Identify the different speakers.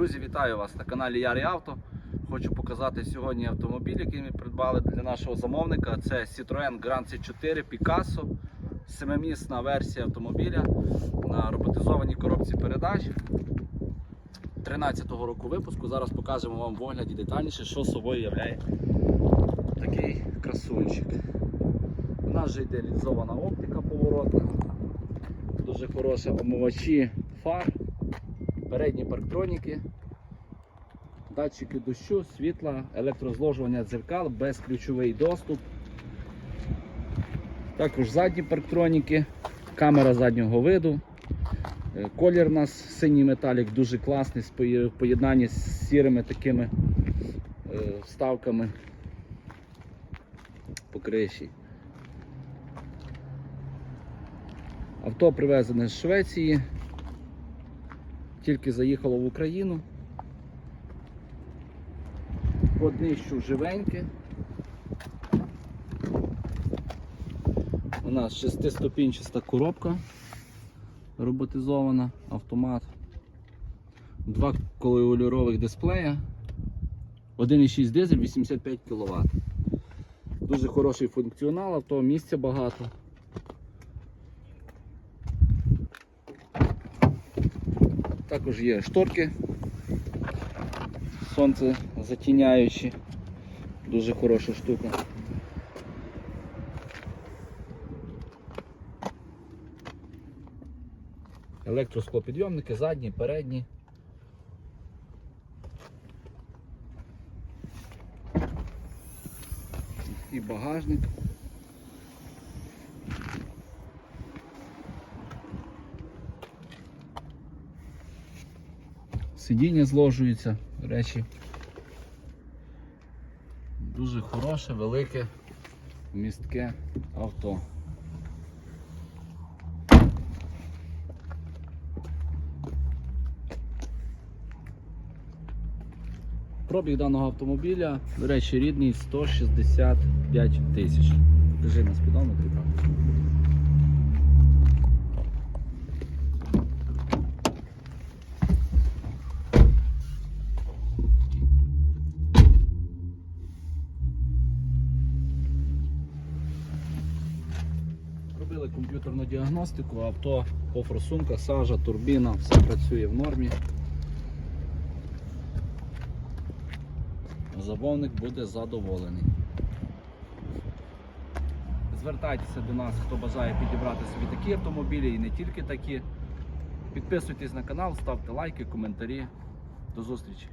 Speaker 1: Друзі, вітаю вас на каналі Ярі Авто. Хочу показати сьогодні автомобіль, який ми придбали для нашого замовника. Це Citroen Grand C4 Picasso, семимісна версія автомобіля на роботизованій коробці передач 13-го року випуску. Зараз покажемо вам в огляді детальніше, що собою являє такий красунчик. У нас вже йде оптика поворотна, дуже хороші омивачі фар, передні парктроніки, датчики дощу, світла, електрозложування дзеркал, безключовий доступ. Також задні парктроніки, камера заднього виду. Е, Колір у нас синій металік дуже класний в поєднанні з сірими такими е, вставками по криші. Авто привезене з Швеції, тільки заїхало в Україну. По днищу живеньке. У нас шестиступінчаста коробка роботизована, автомат. Два колеольорових дисплея. 1,6 дизель, 85 кВт. Дуже хороший функціонал, авто місця багато. Також є шторки сонце затіняючі. Дуже хороша штука. Електросклопідйомники, задні, передні. І багажник. Сидіння зложується, речі. Дуже хороше, велике, містке авто. Пробіг даного автомобіля, до речі, рідний 165 тисяч. Покажи на спідометрі, так. Робили комп'ютерну діагностику, авто по сажа, турбіна, все працює в нормі. Замовник буде задоволений. Звертайтеся до нас, хто бажає підібрати собі такі автомобілі і не тільки такі. Підписуйтесь на канал, ставте лайки, коментарі. До зустрічі!